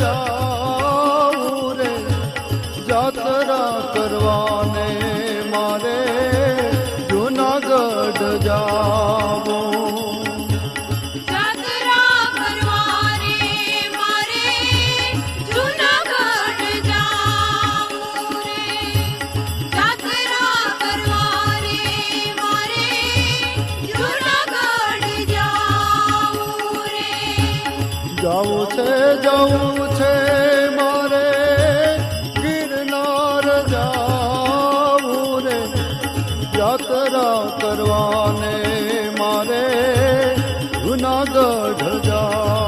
જાઉં રે જાતરા કરવાને મારે જૂનાગઢ જાવ. જાવું છે જવું છે મારે. ગિરનાર જાવું રે. યાત્રા કરવાને મારે. જુનાગઢ જાવું